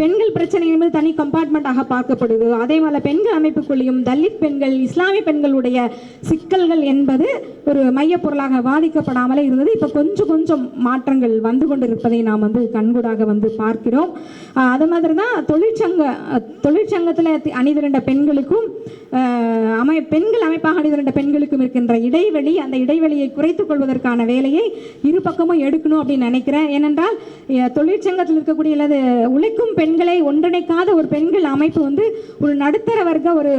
பெண்கள் பிரச்சனை என்பது தனி கம்பார்ட்மெண்ட்டாக பார்க்கப்படுது. அதே போல பெண்கள் அமைப்புக்குள்ளேயும் தலித் பெண்கள் இஸ்லாமிய பெண்களுடைய சிக்கல்கள் என்பது ஒரு மையப்பொருளாக வாதிக்கப்படாமலே இருந்தது. இப்போ கொஞ்சம் கொஞ்சம் மாற்றங்கள் வந்து கொண்டிருப்பதை நாம் வந்து கண்கூடாக வந்து பார்க்கிறோம். அது மாதிரி தான் தொழிற்சங்க தொழிற்சங்கத்தில் அணிதிரண்ட பெண்களுக்கும் அமை பெண்கள் அமைப்பாக அணிதிரண்ட பெண்களுக்கும் இருக்கின்ற இடைவெளி அந்த இடைவெளியை குறைத்துக் கொள்வதற்கான வேலையை இரு பக்கமும் எடுக்கணும் அப்படின்னு நினைக்கிறேன். ஏனென்றால் தொழிற்சங்கத்தில் இருக்கக்கூடிய அல்லது உழைக்கும் பெண்களை ஒன்றிணைக்காத ஒரு பெண்கள் அமைப்பு வந்து ஒரு நடுத்தர வர்க்க ஒரு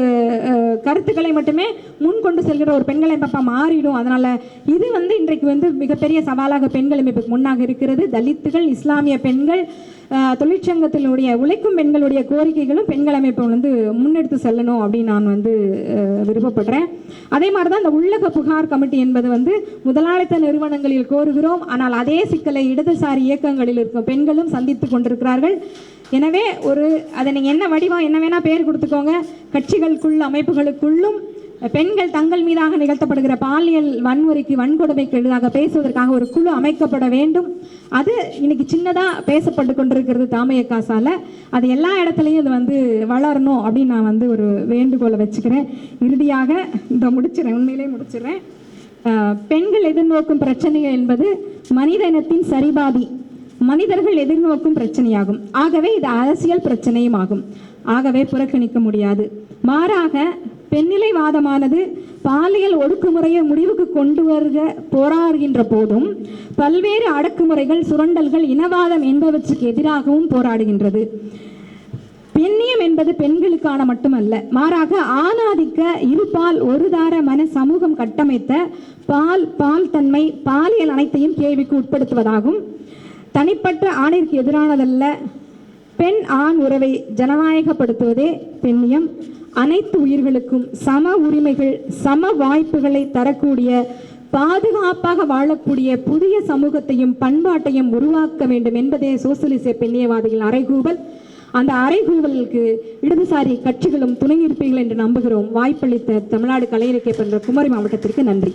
கருத்துக்களை மட்டுமே முன் கொண்டு செல்கிற ஒரு பெண்கள் அமைப்பாக மாறிடும். அதனால் இது வந்து இன்றைக்கு வந்து மிகப்பெரிய சவாலாக பெண்கள் அமைப்புக்கு முன்னாக இருக்கிறது. தலித்துகள் இஸ்லாமிய பெண்கள் தொழிற்சங்கத்தினுடைய உழைக்கும் பெண்களுடைய கோரிக்கைகளும் பெண்கள் அமைப்பு வந்து முன்னெடுத்து செல்லணும் அப்படின்னு நான் வந்து விருப்பப்படுறேன். அதே மாதிரி தான் இந்த உள்ளக புகார் கமிட்டி என்பது வந்து முதலாளித்த நிறுவனங்களில் கோருகிறோம். ஆனால் அதே சிக்கலை இடதுசாரி இயக்கங்களில் இருக்கும் பெண்களும் சந்தித்து கொண்டிருக்கிறார்கள். எனவே ஒரு அதை நீங்கள் என்ன வடிவம் என்ன வேணால் பேர் கொடுத்துக்கோங்க. கட்சிகளுக்குள் அமைப்புகளுக்குள்ளும் பெண்கள் தங்கள் மீதாக நிகழ்த்தப்படுகிற பாலியல் வன்முறைக்கு வன்கொடுமைக்கு எதிராக பேசுவதற்காக ஒரு குழு அமைக்கப்பட வேண்டும். அது இன்னைக்கு சின்னதாக பேசப்பட்டு கொண்டிருக்கிறது தாமையக்காசால. அது எல்லா இடத்துலையும் இது வந்து வளரணும் அப்படின்னு நான் வந்து ஒரு வேண்டுகோளை வச்சுக்கிறேன். இறுதியாக இந்த முடிச்சிடறேன் உண்மையிலே முடிச்சிடுறேன் பெண்கள் எதிர்நோக்கும் பிரச்சனை என்பது மனித இனத்தின் சரிபாதி. மனிதர்கள் எதிர்நோக்கும் பிரச்சனையாகும். ஆகவே இது அரசியல் பிரச்சனையும் ஆகும் ஆகவே புறக்கணிக்க முடியாது. மாறாக பெண்ணிலைவாதமானது பாலியல் ஒடுக்குமுறையை முடிவுக்கு கொண்டு வருக போராடுகின்ற போதும் பல்வேறு அடக்குமுறைகள் சுரண்டல்கள் இனவாதம் என்பவற்றுக்கு எதிராகவும் போராடுகின்றது. பெண்ணியம் என்பது பெண்களுக்கான மட்டுமல்ல. மாறாக ஆணாதிக்க இருபால் ஒருதார மன சமூகம் கட்டமைத்த பால் பால் தன்மை பாலியல் அனைத்தையும் கேள்விக்கு உட்படுத்துவதாகும். தனிப்பட்ட ஆணிற்கு எதிரானதல்ல. பெண் ஆண் உறவை ஜனநாயகப்படுத்துவதே பெண்ணியம். அனைத்து உயிர்களுக்கும் சம உரிமைகள் சம வாய்ப்புகளை தரக்கூடிய பாதுகாப்பாக வாழக்கூடிய புதிய சமூகத்தையும் பண்பாட்டையும் உருவாக்க வேண்டும் என்பதே சோசியலிச பெண்ணியவாதிகள் அறைகூவல். அந்த அறைகூவலுக்கு இடதுசாரி கட்சிகளும் துணை நிற்பீர்கள் என்று நம்புகிறோம். வாய்ப்பளித்த தமிழ்நாடு கலை பெற்ற குமரி மாவட்டத்திற்கு நன்றி.